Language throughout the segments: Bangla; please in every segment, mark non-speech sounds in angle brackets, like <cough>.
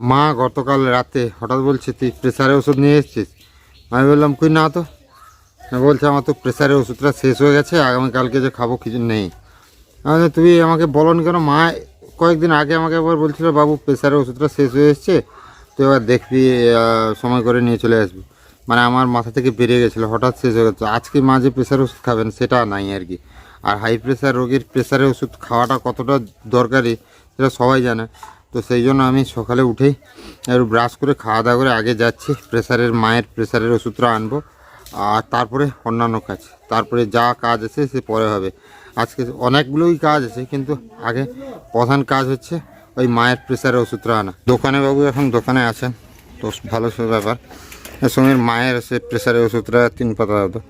মা গতকাল রাতে হঠাৎ বলছে, তুই প্রেসারের ওষুধ নিয়ে এসেছিস? আমি বললাম, কই না তো। বলছে, আমার তো প্রেসারের ওষুধটা শেষ হয়ে গেছে, আগামীকালকে যে খাব কিছু নেই। আমি তুমি আমাকে বলনি কেন? মা কয়েকদিন আগে আমাকে একবার বলছিল, বাবু প্রেসারের ওষুধটা শেষ হয়ে এসছে, তুই এবার দেখবি সময় করে নিয়ে চলে আসবি। মানে আমার মাথা থেকে বেরিয়ে গেছিল, হঠাৎ শেষ হয়ে গেছে। আজকে মা যে প্রেসার ওষুধ খাবেন, সেটা নাই আর কি। আর হাই প্রেসার রোগীর প্রেসারের ওষুধ খাওয়াটা কতটা দরকারি, সেটা সবাই জানে। তো সেই জন্য আমি সকালে উঠেই আর ব্রাশ করে খাওয়া দাওয়া করে আগে যাচ্ছি প্রেসারের মায়ের প্রেসারের ওষুধটা আনব, আর তারপরে অন্যান্য কাজ। তারপরে যা কাজ আছে সে পরে হবে। আজকে অনেকগুলোই কাজ আছে, কিন্তু আগে প্রধান কাজ হচ্ছে ওই মায়ের প্রেসারের ওষুধটা আনা। দোকানে বাবু এখন দোকানে আছেন, তো ভালো সব ব্যাপার। এর সঙ্গে মায়ের সে প্রেসারের ওষুধটা তিন পাতা হতো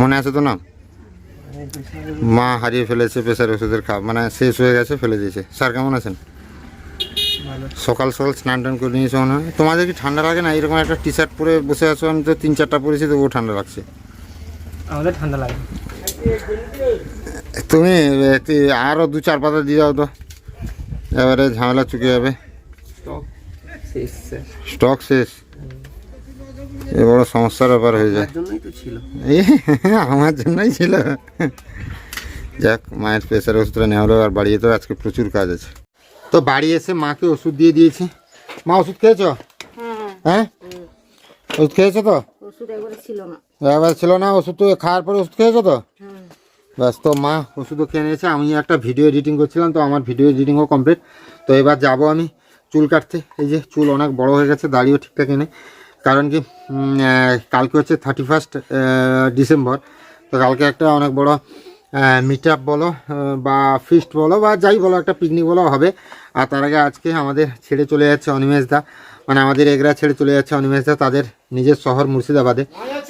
মনে আছে তো না মা হারিয়ে ফেলেছে প্রেসার ওষুধের খা মানে শেষ হয়ে গেছে, ফেলে দিয়েছে। স্যার কেমন আছেন? সকাল সকাল স্নান টান করে নিয়েছো মনে হয়। তোমাদের কি ঠান্ডা লাগে না? এরকম একটা টি শার্ট পরে বসে আছো আমি তো তিন চারটা পরেছি তবুও ঠান্ডা লাগছে। আমাদের ঠান্ডা লাগে। তুমি আরও দু চার পাতা দিয়ে দাও তো। এবারে ঝামেলা চুকে যাবে। স্টক শেষ এ বড় সমস্যার ব্যাপার হয়ে যায়। আমার জন্যই ছিল। যাক মায়ের প্রেশার ওষুধটা নেওয়া হলো আর বাড়িতে তো আজকে প্রচুর কাজ আছে। তো বাড়ি এসে মাকে ওষুধ দিয়ে দিয়েছি। মা ওষুধ খেয়েছো? হ্যাঁ। ওষুধ খেয়েছো তো? একবারে ছিল না। এবার ছিল না ওষুধ তো খাওয়ার পরে ওষুধ খেয়েছো তো? ব্যাস তো মা ওষুধও খেয়ে নিয়েছে। আমি একটা ভিডিও এডিটিং করছিলাম তো আমার ভিডিও এডিটিংও কমপ্লিট। তো এবার যাব আমি চুল কাটতে। এই যে চুল অনেক বড় হয়ে গেছে দাড়িও ঠিকঠাক নেই। কারণ কি কালকে হচ্ছে থার্টি ফার্স্ট ডিসেম্বর তো কালকে একটা অনেক বড় মিট আপ বলো বা ফিস্ট বলো, বা যাই বলো, একটা পিকনিক বলো হবে। আর তার আগে আজকে আমাদের ছেড়ে চলে যাচ্ছে অনিমেষ দা। মানে আমাদের এগরা ছেড়ে চলে যাচ্ছে অনিমেষ দা, তাদের নিজের শহর মুর্শিদাবাদে।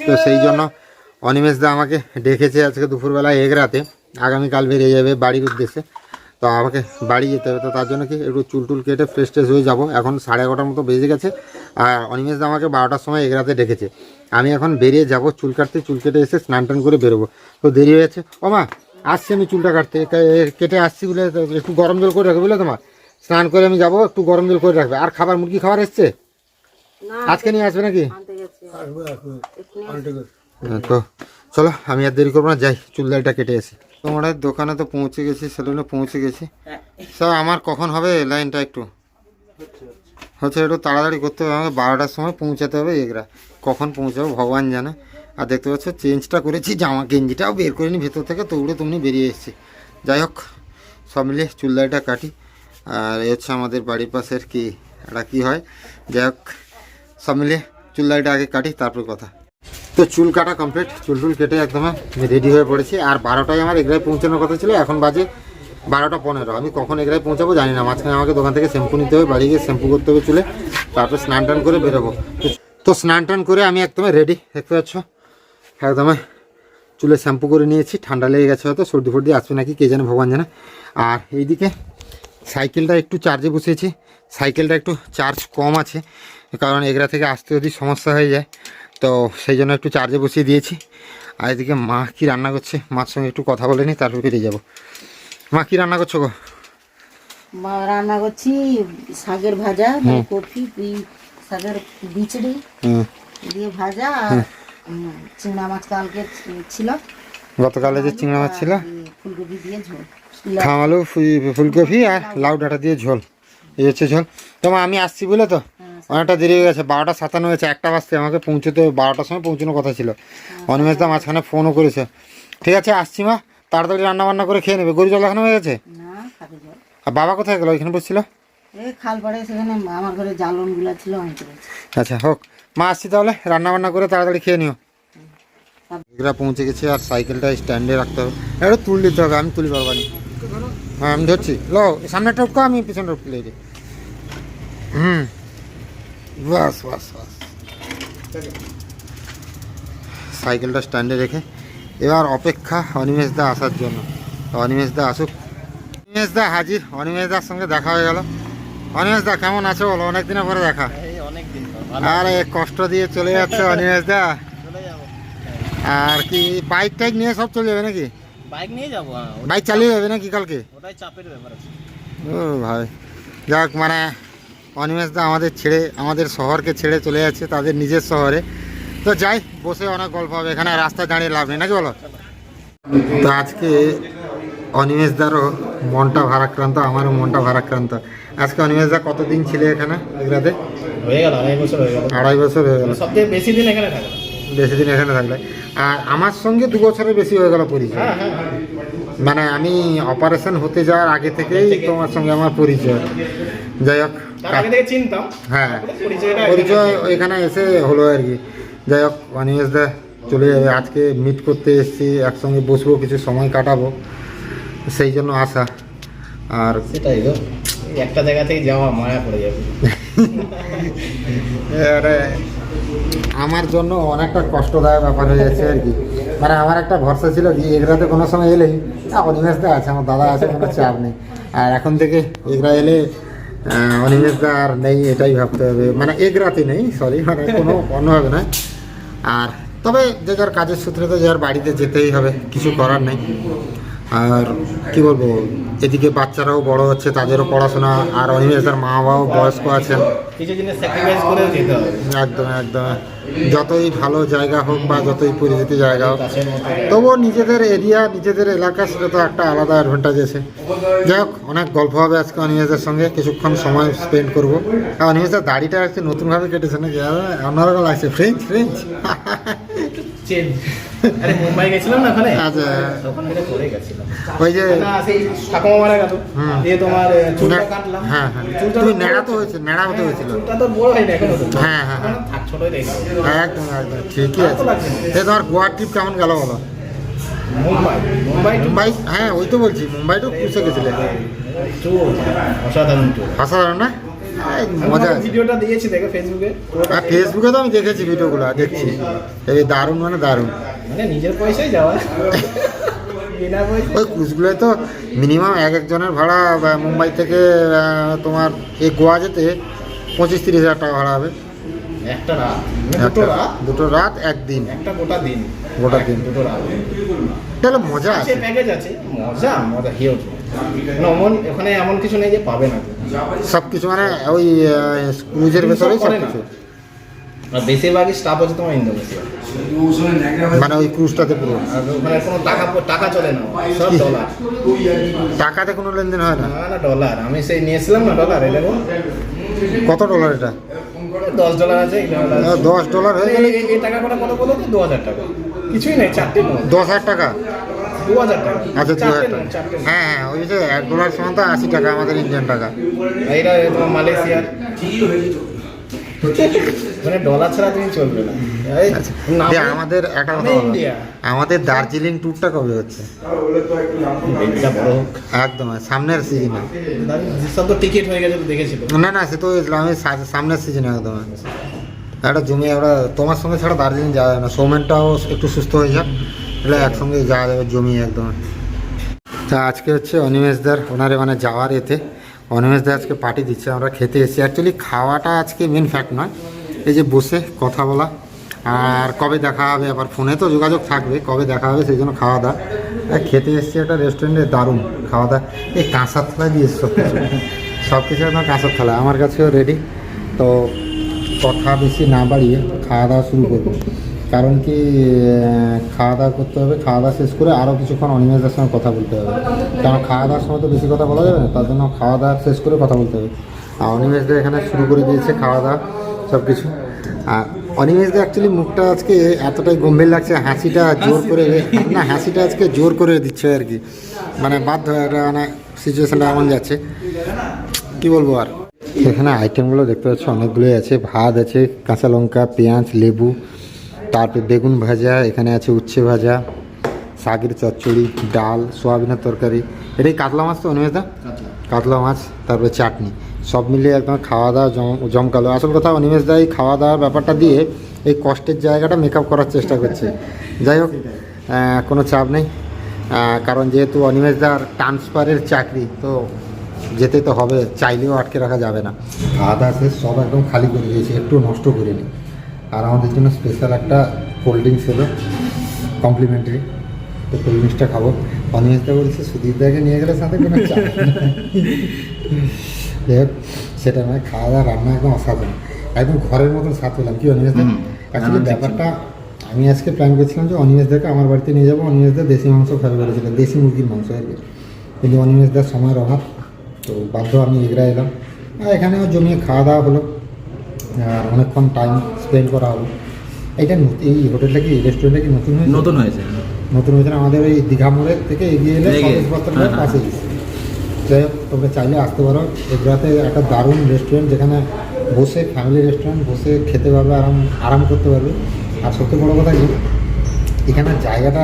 তো সেই জন্য অনিমেষ দা আমাকে ডেকেছে আজকে দুপুরবেলা এগরাতে। আগামীকাল বেরিয়ে যাবে বাড়ির উদ্দেশ্যে। তো আমাকে বাড়ি যেতে হবে। তো তার জন্য কি একটু চুল টুল কেটে ফ্রেশ ট্রেশ হয়ে যাব। এখন সাড়ে এগারোটার মতো বেজে গেছে। আর অনিমেষ দা আমাকে বারোটার সময় এগরাতে ডেকেছে। আমি এখন বেরিয়ে যাব চুল কাটতে। চুল কেটে এসে স্নান টান করে বেরোবো। তো দেরি হয়েছে ও মা আসছি আমি চুলটা কাটতে। কেটে আসছি বলে একটু গরম জল করে রাখবে বুঝলে তোমার? স্নান করে আমি যাব একটু গরম জল করে রাখবে। আর খাবার মুরগি খাবার এসছে? আজকে নিয়ে আসবে নাকি? হ্যাঁ, তো চলো আমি আর দেরি করব না যাই চুল দাড়িটা কেটে আসি। তোমার দোকানে তো পৌঁছে গেছি সেলুনে পৌঁছে গেছি। স্যার আমার কখন হবে লাইনটা একটু? হচ্ছে একটু তাড়াতাড়ি করতে হবে আমাকে বারোটার সময় পৌঁছাতে হবে এগরা। কখন পৌঁছাবো ভগবান জানে। আর দেখতে পাচ্ছ চেঞ্জটা করেছি, জামা গেঞ্জিটাও বের করে নি ভেতর থেকে তৌড়ে তুমি বেরিয়ে এসেছি। যাই হোক, সব মিলে চুল দাড়িটা কাটি। আর এ হচ্ছে আমাদের বাড়ির পাশের কি একটা কী হয়? যাই হোক, সব মিলে চুল দাড়িটা আগে কাটি, তারপর কথা। তো চুল কাটা কমপ্লিট চুল টুল কেটে একদম রেডি হয়ে পড়েছি। আর বারোটায় আমার এগরায় পৌঁছানোর কথা ছিল, এখন বাজে বারোটা পনেরো। আমি কখন এগরায় পৌঁছাবো জানি না, মাঝখানে আমাকে দোকান থেকে শ্যাম্পু নিতে হবে, বাড়ি গিয়ে শ্যাম্পু করতে হবে চুলে, তারপর স্নান টান করে বেরোবো। তো স্নান টান করে আমি একদমই রেডি দেখতে পাচ্ছ? একদম চুলে শ্যাম্পু করে নিয়েছি ঠান্ডা লেগে গেছে হয়তো সর্দি ফর্দি আসবে নাকি কে জানে ভগবান জানে। আর এইদিকে সাইকেলটা একটু চার্জে বসিয়েছি সাইকেলটা একটু চার্জ কম আছে কারণ এগরা থেকে আসতে যদি সমস্যা হয়ে যায় তো সেই জন্য একটু চার্জে বসিয়ে দিয়েছি। আর এদিকে মা কি রান্না করছে মার সঙ্গে একটু কথা বলে নি তারপর বেরিয়ে যাব। মা কি রান্না করছ গো? মা রান্না করছি শাকের ভাজা শাকের বিচড়ি দিয়ে ভাজা আর চিংড়া মাছ কালকে ছিল। গতকালে যে চিংড়া মাছ ছিল ফুলকপি দিয়ে ঝোল। খামালু ফুলকপি আর লাউ ডাঁটা দিয়ে ঝোল। এই হচ্ছে ঝোল। তোমার আমি আসছি বলে তো? অনেকটা দেরি হয়ে গেছে বারোটা সাতান্ন হয়েছে একটা বাজতে। আমাকে পৌঁছতে বারোটার সময় পৌঁছানোর কথা ছিল। অনিমেষ দা মাঝখানে ফোনও করেছে। ঠিক আছে আসছি মা। তাড়াতাড়ি রান্না বান্না করে খেয়ে নেবে। গরু জল এখানে হয়ে গেছে? আর বাবা কোথায় গেল? ওইখানে বসছিল? খাল পাড়ে সেখানে আমার ঘরে ছিল আচ্ছা হোক। মা, আসছি তাহলে। রান্না বান্না করে তাড়াতাড়ি খেয়ে নিও। পৌঁছে গেছি আর সাইকেলটা স্ট্যান্ডে রাখতে হবে। একটু তুল দিতে হবে, আমি তুলি পারবানি হ্যাঁ আমি ধরছি। লো সামনে টপকা আমি পিছনে টপকে লেগে হুম। বাস বাস বাস। সাইকেলটা স্ট্যান্ডে রেখে এবার অপেক্ষা অনিমেষ দা আসার জন্য। তো অনিমেষ দা আসুক। অনিমেষ দা হাজির। অনিমেষ দার সঙ্গে দেখা হয়ে গেল। অনিমেষ দা, কেমন আছো বলো? অনেক দিনের পরে দেখা এই অনেক দিন পর আরে কষ্ট দিয়ে চলে যাচ্ছে অনিমেষ দা। আর কি বাইক টাইক নিয়ে সব চলে যাবে নাকি? বাইক নিয়ে যাব হ্যাঁ, বাইক চালিয়ে যাবে নাকি কালকে? ওটাই চাপের ব্যাপার আছে। ও ভাই যাক মানে অনিমেষ দা আমাদের ছেড়ে আমাদের শহরকে ছেড়ে চলে যাচ্ছে তাদের নিজের শহরে। তো যাই বসে অনেক গল্প হবে এখানে রাস্তায় দাঁড়িয়ে লাভ নেই নাকি বলো? তো আজকে অনিমেষ দারও মনটা ভারাক্রান্ত আমারও মনটা ভারাক্রান্ত। আজকে অনিমেষ দা কতদিন ছিল এখানে এগুলাতে হয়ে গেল আড়াই বছর হয়ে গেল। আড়াই বছর হয়ে গেল। সব বেশি দিন এখানে থাকে বেশি দিন এখানে থাকলে। আর আমার সঙ্গে দু বছরের বেশি হয়ে গেল পরিচয়। হ্যাঁ হ্যাঁ হ্যাঁ। মানে আমি অপারেশন হতে যাওয়ার আগে থেকেই তোমার সঙ্গে আমার পরিচয়। যাই হোক চিনতাম। হ্যাঁ পরিচয় এখানে এসে হলো আর কি। যাই হোক অনিমেষ দা চলে যাবে। আজকে মিট করতে এসেছি একসঙ্গে বসবো কিছু সময় কাটাবো। সেই জন্য আসা আর সেটাই এই একটা জায়গা থেকে যাওয়া মায়া পড়ে যাবে। <laughs> আমার জন্য অনেকটা কষ্টদায়ক ব্যাপার হয়ে যাচ্ছে আর কি। মানে আমার একটা ভরসা ছিল কি এগরাতে কোনো সময় এলেই "আহ, অনিমেষ দা আছে আমার দাদা আছে কোনো চাপ নেই। আর এখন থেকে এগরা এলে আহ, অনিমেষ দা আর নেই এটাই ভাবতে হবে। মানে এগরাতে নেই সরি মানে কোনো অন্যভাবে না। আর তবে যে যার কাজের সূত্রে তো যার বাড়িতে যেতেই হবে কিছু করার নেই। আর কি বলব এদিকে বাচ্চারাও বড় হচ্ছে তাদেরও পড়াশোনা আর অনিমেষ দার মা বাবাও বয়স্ক আছেন। কিছু জিনিস স্যাক্রিফাইস করেও যেতে হবে। একদম একদম। যতই ভালো জায়গা হোক বা যতই পরিচিত জায়গা হোক তবুও নিজেদের এরিয়া নিজেদের এলাকা সেটা তো একটা আলাদা অ্যাডভান্টেজ আছে। যাই হোক অনেক গল্প হবে আজকে অনিমেষের সঙ্গে। কিছুক্ষণ সময় স্পেন্ড করব। আর অনিমেষের দাড়িটা আজকে নতুনভাবে কেটেছে না অন্যরকম লাগছে। ফ্রেঞ্চ ফ্রেঞ্চ চেঞ্জ আরে মুম্বাই গেছিলাম না ওখানে? আচ্ছা। ওখানে এটা গেছিলাম। ওই যে না সেই ঠাকুমা মারা গেল। দিয়ে তোমার চুলটা কাটলাম। হ্যাঁ হ্যাঁ। চুলটা তুমি তো নেড়া তো হয়েছে নেড়া হতে হয়েছিল। চুলটা তো বড় হয়নি এখনও হ্যাঁ, হ্যাঁ, হ্যাঁ। থাক ছোটই রেখে একদম একদম। ঠিকই আছে। এ তোমার গোয়া ট্রিপ কেমন গেল বলো? মুম্বাই। মুম্বাই মুম্বাই হ্যাঁ ওই তো বলছি মুম্বাই তো পুষে গেছিলে। অসাধারণ অসাধারণ না? এই মজা ভিডিওটা দিয়েছি দেখো ফেসবুকে আর ফেসবুকে তো আমি দেখেছি ভিডিওগুলো দেখছি। এই দারুণ মানে দারুণ। মানে নিজের পয়সায় যাওয়া। ওই ক্রুজগুলোয় তো মিনিমাম এক একজনের ভাড়া মুম্বাই থেকে তোমার এই গোয়া যেতে পঁচিশ তিরিশ হাজার টাকা ভাড়া হবে। একটা রাত। মানে দুটো রাত। দুটো রাত একদিন। একটা গোটা দিন। গোটা দিন। দুটো রাত। তাহলে মজা আছে আছে। প্যাকেজ আছে। মজা মজা হিউজ অমন ওখানে এমন কিছু নেই যে পাবে না। সব কিছু মানে ওই ক্রুজের ভেতরেই সব কিছু আর বেশিরভাগই স্টাফ হচ্ছে তোমার ইন্দোনেশিয়া মানে ওই ক্রুজটাতে পুরো। আর ওখানে কোনো টাকা টাকা চলে না সব ডলার টাকাতে কোনো লেনদেন হয় না? না ডলার আমি সেই নিয়েছিলাম না ডলার দেখো কত ডলার এটা? দশ ডলার আছে দশ ডলার হয়ে গেলে এই- টাকা করে কত বলো তো? দু হাজার টাকা। কিছুই নেই চারটে দশ হাজার টাকা? দু হাজার টাকা। আচ্ছা দু হাজার টাকা। হ্যাঁ হ্যাঁ ওই যে এক ডলার সমান তো আশি টাকা আমাদের ইন্ডিয়ান টাকা। তোমার মালয়েশিয়ার। <laughs> মানে ডলার ছাড়া তুমি চলবে না। এই আচ্ছা। আমাদের একটা কথা আমাদের দার্জিলিং ট্যুরটা কবে হচ্ছে? একদম সামনের সিজনে সব তো টিকিট হয়ে গেছে দেখেছিল। না না সে তো ইসলামী সামনের সিজনে একদম। একটা জমি আমরা তোমার সঙ্গে ছাড়া দার্জিলিং যাওয়া যাবে না। সৌমেনটাও একটু সুস্থ হয়ে যাক। তাহলে একসঙ্গে যাওয়া যাবে জমি একদম। তা আজকে হচ্ছে অনিমেশদার ওনারে মানে যাওয়ার এতে। অনিমেশদা আজকে পার্টি দিচ্ছে আমরা খেতে এসেছি। অ্যাকচুয়ালি খাওয়াটা আজকে মেন ফ্যাক্ট নয়। এই যে বসে কথা বলা। আর কবে দেখা হবে? আবার ফোনে তো যোগাযোগ থাকবে, কবে দেখা হবে সেই জন্য খাওয়া দাওয়া। খেতে এসেছি একটা রেস্টুরেন্টে দারুণ খাওয়া দাওয়া। এই কাঁসার থালা দিয়ে সব কিছু সব কিছু একদম কাঁসার থালা, আমার কাছেও রেডি তো কথা বেশি না বাড়িয়ে খাওয়া দাওয়া শুরু করব। কারণ কি খাওয়া দাওয়া করতে হবে, খাওয়া দাওয়া শেষ করে আরও কিছুক্ষণ অনিমেষদের সঙ্গে কথা বলতে হবে। কারণ খাওয়া দাওয়ার সময় তো বেশি কথা বলা যাবে না, তার জন্য খাওয়া দাওয়া শেষ করে কথা বলতে হবে। আর অনিমেষদের এখানে শুরু করে দিয়েছে খাওয়া দাওয়া সব কিছু আর অনিমেষদের অ্যাকচুয়ালি মুখটা আজকে এতটাই গম্ভীর লাগছে হাসিটা জোর করে না হাসিটা আজকে জোর করে দিচ্ছে আর কি। মানে বাধ্য মানে সিচুয়েশানটা এমন যাচ্ছে। কি বলব আর? এখানে আইটেমগুলো দেখতে পাচ্ছ অনেকগুলোই আছে। ভাত আছে কাঁচা লঙ্কা পেঁয়াজ লেবু তারপরে বেগুন ভাজা এখানে আছে উচ্ছে ভাজা শাকের চচ্চড়ি ডাল সোয়াবিনের তরকারি। এটাই কাতলা মাছ তো অনিমেষদা কাতলা মাছ তারপরে চাটনি। সব মিলিয়ে একদম খাওয়া দাওয়া জম, জমকালো। আসল কথা, অনিমেষ দা এই খাওয়া দাওয়ার ব্যাপারটা দিয়ে এই কষ্টের জায়গাটা মেকআপ করার চেষ্টা করছে। যাই হোক কোনো চাপ নেই। কারণ যেহেতু অনিমেষ দার ট্রান্সফারের চাকরি, তো যেতে তো হবে, চাইলেও আটকে রাখা যাবে না। খাওয়া দাওয়া শেষ, সব একদম খালি করে দিয়েছি, একটু নষ্ট করে করিনি আর আমাদের জন্য স্পেশাল একটা কোল্ড ড্রিঙ্কস ছিল কমপ্লিমেন্টারি তো কোল্ড ড্রিঙ্কসটা খাব। অনিমেষদা বলছে, সুদীপ দাকে নিয়ে গেলে সাথে কোনো চাপ। যাই হোক সেটা নয় খাওয়া দাওয়া রান্না একদম অসাধারণ। একদম ঘরের মতন স্বাদ পেলাম। কি অনিমেষ ঠিক ব্যাপারটা আমি আজকে প্ল্যান করছিলাম যে অনিমেষদাকে আমার বাড়িতে নিয়ে যাব। অনিমেষদা দেশি মাংস খাবে বলেছিল দেশি মুরগির মাংস আর কি। কিন্তু অনিমেষদার সময়ের অভাব তো বাধ্য আমি এগরা এলাম। আর এখানেও জমিয়ে খাওয়া দাওয়া হলো। আর অনেকক্ষণ টাইম স্পেন্ড করা হলো। এইটা নতুন- এই হোটেলটা কি রেস্টুরেন্টটা কি নতুন হয়েছে? নতুন হয়েছে। নতুন হয়েছে আমাদের ওই দীঘা মোড়ের থেকে এগিয়ে এলে। পাশে যাই হোক তোমরা চাইলে আসতে পারো। এগুলাতে একটা দারুণ রেস্টুরেন্ট যেখানে বসে ফ্যামিলি রেস্টুরেন্ট বসে খেতে পারবে আরাম আরাম করতে পারবে। আর সবচেয়ে বড় কথা কি এখানে জায়গাটা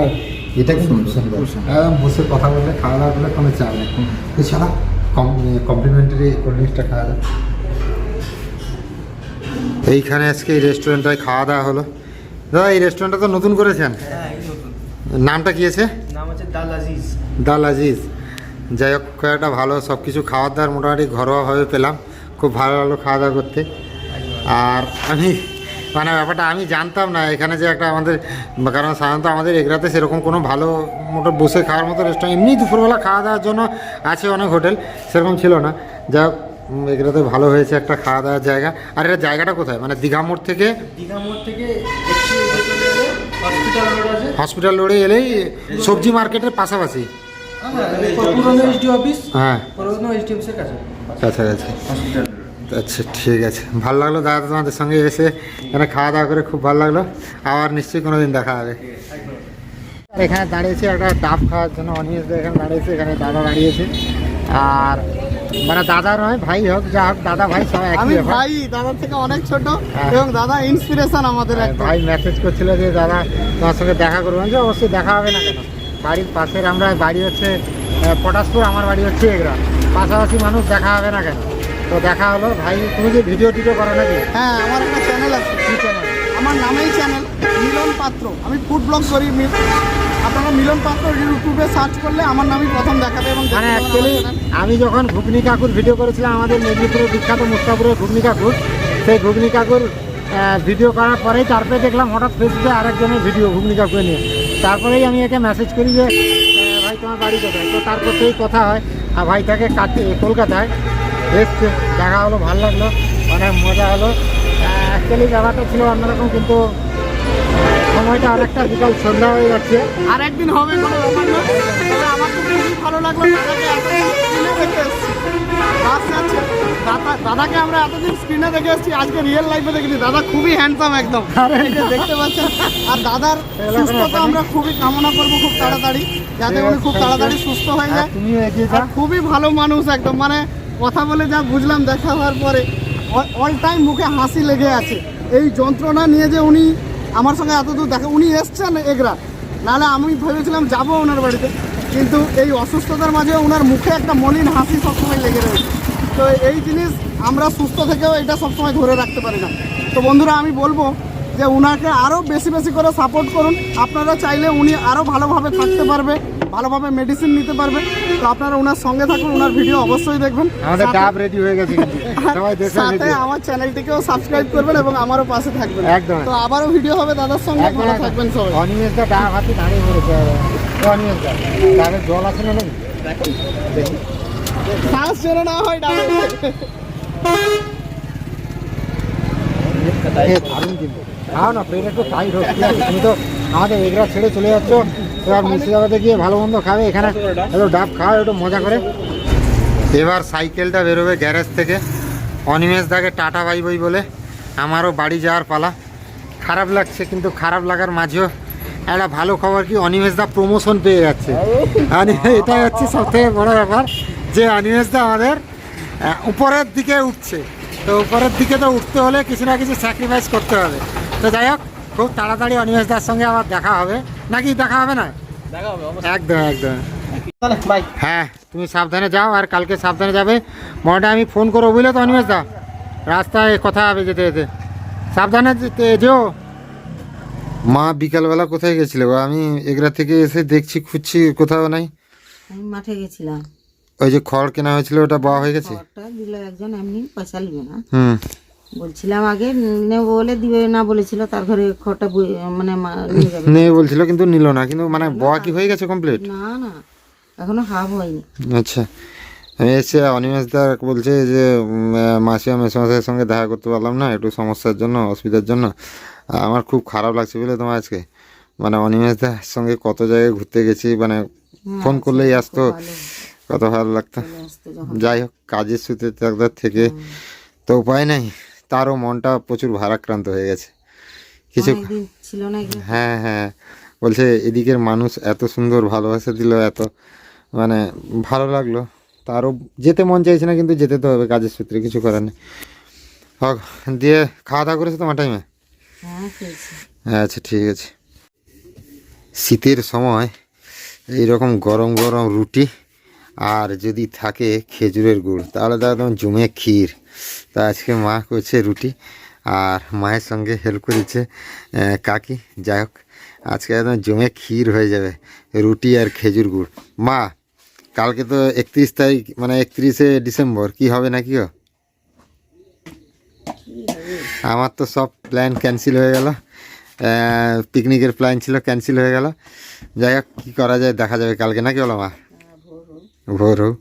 এটা কিন্তু খুব সুন্দর। একদম বসে কথা বললে খাওয়া দাওয়া করলে কোনো চাপ নেই। এছাড়া কম কমপ্লিমেন্টারি কোল্ড ড্রিঙ্কসটা খাওয়া যায়। এইখানে আজকে এই রেস্টুরেন্টটায় খাওয়া দাওয়া হলো। দাদা এই রেস্টুরেন্টটা তো নতুন করেছেন? হ্যাঁ নামটা কি আছে? নাম হচ্ছে দাল আজিজ। দাল আজিজ। যাই হোক একটা ভালো সব কিছু খাওয়ার দাওয়ার মোটামুটি ঘরোয়াভাবে পেলাম। খুব ভালো লাগল খাওয়া দাওয়া করতে। আর আমি মানে ব্যাপারটা আমি জানতাম না এখানে যে একটা আমাদের কারণ সাধারণত আমাদের এগরাতে সেরকম কোনো ভালো মোটো বসে খাওয়ার মতো রেস্টুরেন্ট এমনি দুপুরবেলা খাওয়া দাওয়ার জন্য আছে অনেক হোটেল সেরকম ছিল না। যা এগরাতে ভালো হয়েছে একটা খাওয়া দাওয়ার জায়গা। আর এটা জায়গাটা কোথায়? মানে দীঘা মোড় থেকে? দীঘা মোড় থেকে হসপিটাল রোডে এলেই সবজি মার্কেটের পাশাপাশি। হ্যাঁ, হ্যাঁ। কাছে। কাছাকাছি আচ্ছা। ঠিক আছে। ভালো লাগল দাদা তোমাদের সঙ্গে এসে। এখানে খাওয়া দাওয়া করে খুব ভালো লাগল। আবার নিশ্চয়ই কোনো দিন দেখা হবে। এখানে দাঁড়িয়েছি একটা ডাব খাওয়ার জন্য। অনিয়েস এখানে দাঁড়িয়েছে এখানে দাদা দাঁড়িয়েছে। আর মানে দাদা নয় ভাই হোক যা হোক দাদা ভাই সবাই একই আমি ভাই দাদার থেকে অনেক ছোট হ্যাঁ। এবং দাদা ইন্সপিরেশন আমাদের আর ভাই মেসেজ করছিল যে দাদা তোমার সঙ্গে দেখা করবেন যে অবশ্যই দেখা হবে না কেন? বাড়ির পাশের আমরা বাড়ি হচ্ছে পটাশপুর আমার বাড়ি হচ্ছে এগরা। পাশাপাশি মানুষ দেখা হবে না কেন? তো দেখা হলো। ভাই তুমি যে ভিডিও টিডিও করো নাকি? হ্যাঁ আমার একটা চ্যানেল আছে। কি চ্যানেল আমার নামেই চ্যানেল মিলন পাত্র। আমি ফুড ব্লগ করি আপনারা মিলন পাত্র ইউটিউবে সার্চ করলে আমার নামই প্রথম দেখাবে এবং মানে অ্যাকচুয়ালি আমি যখন ঘুগনি কাকুর ভিডিও করেছিলাম আমাদের মেদিনীপুরের বিখ্যাত মুস্তাপুরের ঘুগনি কাকুর সেই ঘুগনি কাকুর ভিডিও করার পরেই তারপরে দেখলাম হঠাৎ ফেসবুকে আরেকজনের ভিডিও ঘুগনি কাকুর নিয়ে। তারপরেই আমি একে মেসেজ করি যে ভাই, তোমার বাড়ি কোথায়? তো তারপর থেকেই কথা হয়। আর ভাই থাকে কাটি কলকাতায় এসছে। দেখা হলো, ভালো লাগল অনেক মজা হলো। অ্যাকচুয়ালি ব্যাপারটা ছিল অন্যরকম, কিন্তু সময়টা আরেকটা বিকাল, সন্ধ্যা হয়ে যাচ্ছে। আর একদিন হবে না। আমার লাগল দাদাকে আমরা এতদিন স্ক্রিনে দেখে এসেছি আজকে রিয়েল লাইফে দেখেছি দাদা খুবই হ্যান্ডসাম একদম। দেখতে পাচ্ছেন আর দাদার সুস্থতা আমরা খুবই কামনা করব খুব তাড়াতাড়ি যাতে উনি খুব তাড়াতাড়ি সুস্থ হয়ে যায়। খুবই ভালো মানুষ একদম। মানে কথা বলে যা বুঝলাম দেখা হওয়ার পরে অল টাইম মুখে হাসি লেগে আছে। এই যন্ত্রণা নিয়ে যে উনি আমার সঙ্গে এত দূর দেখা উনি এসছেন এগরা। নাহলে আমি ভেবেছিলাম যাব ওনার বাড়িতে। কিন্তু এই অসুস্থতার মাঝে ওনার মুখে একটা মলিন হাসি সবসময় লেগে রয়েছে। তো এই জিনিস আমরা সুস্থ থেকেও এটা সবসময় ধরে রাখতে পারি না। তো বন্ধুরা আমি বলব যে ওনাকে আরও বেশি বেশি করে সাপোর্ট করুন। আপনারা চাইলে উনি আরও ভালোভাবে থাকতে পারবে ভালোভাবে মেডিসিন নিতে পারবে। তো আপনারা ওনার সঙ্গে থাকুন ওনার ভিডিও অবশ্যই দেখবেন আমাদের সাথে- ডাব রেডি হয়ে গেছে <laughs> সাথে আমার চ্যানেলটিকেও সাবস্ক্রাইব করবেন এবং আমারও পাশে থাকবেন। একদম। তো আবারও ভিডিও হবে দাদার সঙ্গে। ভালো থাকবেন সবাই। অনিমেষদা ডাব হাতে দাঁড়িয়ে পড়েছে। জল আছে না নাকি? দেখি শ্বাস যেন না হয় দারুণ কিন্তু খাও না প্লেট একটু টাইট হচ্ছে ঠিক তুমি তো আমাদের এগরা ছেড়ে চলে যাচ্ছ এবার মুর্শিদাবাদে গিয়ে ভালো মন্দ খাবে এখানে। একটু ডাব খাও একটু মজা করে। এবার সাইকেলটা বেরোবে গ্যারেজ থেকে। অনিমেষ দাকে টাটা বাই বই বলে। আমারও বাড়ি যাওয়ার পালা। খারাপ লাগছে কিন্তু খারাপ লাগার মাঝেও একটা ভালো খবর কি অনিমেষ দা প্রমোশন পেয়ে যাচ্ছে। আর এটাই হচ্ছে সব থেকে বড় ব্যাপার যে অনিমেষ দা আমাদের উপরের দিকে উঠছে। তো উপরের দিকে তো উঠতে হলে কিছু না কিছু স্যাক্রিফাইস করতে হবে। তো যাই হোক খুব তাড়াতাড়ি অনিমেষ দার সঙ্গে আবার দেখা হবে। নাকি দেখা হবে না? একদম একদম। হ্যাঁ তুমি সাবধানে যাও আর কালকে সাবধানে যাবে। মনে আমি ফোন করব বুঝলে তো অনিমেষ দা? রাস্তায় কথা হবে যেতে যেতে। সাবধানে যেও। মা বিকালবেলা কোথায় গেছিলে গো? আমি এগরা থেকে এসে দেখছি খুঁজছি কোথাও নাই। আমি মাঠে গেছিলাম। ওই যে খড় কেনা হয়েছিল ওটা বওয়া হয়ে গেছে? খড়টা দিল একজন এমনি পয়সা নেবে না। হুম। বলছিলাম আগে নেব বলে দিবে না বলেছিল তার ঘরে খড়টা মানে মা- নিয়ে যাবে। নেই বলছিল কিন্তু নিল না। কিন্তু মানে বওয়া কি হয়ে গেছে কমপ্লিট না না। এখনও হাফ হয়নি। আচ্ছা। আমি এসে অনিমেষ দা বলছে যে উম, আহ, মাসিমা মেসোমশাইয়ের সঙ্গে দেখা করতে পারলাম না একটু সমস্যার জন্য অসুবিধার জন্য। আমার খুব খারাপ লাগছে বুঝলে তোমার আজকে। মানে অনিমেষ দার সঙ্গে কত জায়গায় ঘুরতে গেছি মানে ফোন করলেই আসতো। কত ভালো লাগতো। যাই হোক কাজের সূত্রে থেকে তো উপায় নাই। তারও মনটা প্রচুর ভারাক্রান্ত হয়ে গেছে। কিছু। হ্যাঁ হ্যাঁ। বলছে এদিকের মানুষ এত সুন্দর ভালোবাসা দিল এত মানে ভালো লাগল। তারও যেতে মন চাইছে না কিন্তু যেতে তো হবে কাজের সূত্রে কিছু করার নেই। হোক দিয়ে খাওয়া দাওয়া করেছ তোমার টাইমে হ্যাঁ আচ্ছা ঠিক আছে। শীতের সময় এই রকম গরম গরম রুটি আর যদি থাকে খেজুরের গুড়, তাহলে তো একদম জমে ক্ষীর। তা আজকে মা করছে রুটি আর মায়ের সঙ্গে হেল্প করেছে কাকি। যাই হোক, আজকে একদম জমে ক্ষীর হয়ে যাবে, রুটি আর খেজুর গুড়। মা, কালকে তো একত্রিশ তারিখ মানে একত্রিশে ডিসেম্বর, কি হবে নাকি গো? আমার তো সব প্ল্যান ক্যান্সেল হয়ে গেল। পিকনিকের প্ল্যান ছিল ক্যান্সেল হয়ে গেল। যাই হোক কী করা যায় দেখা যাবে কালকে নাকি বলো মা? ভোর হোক।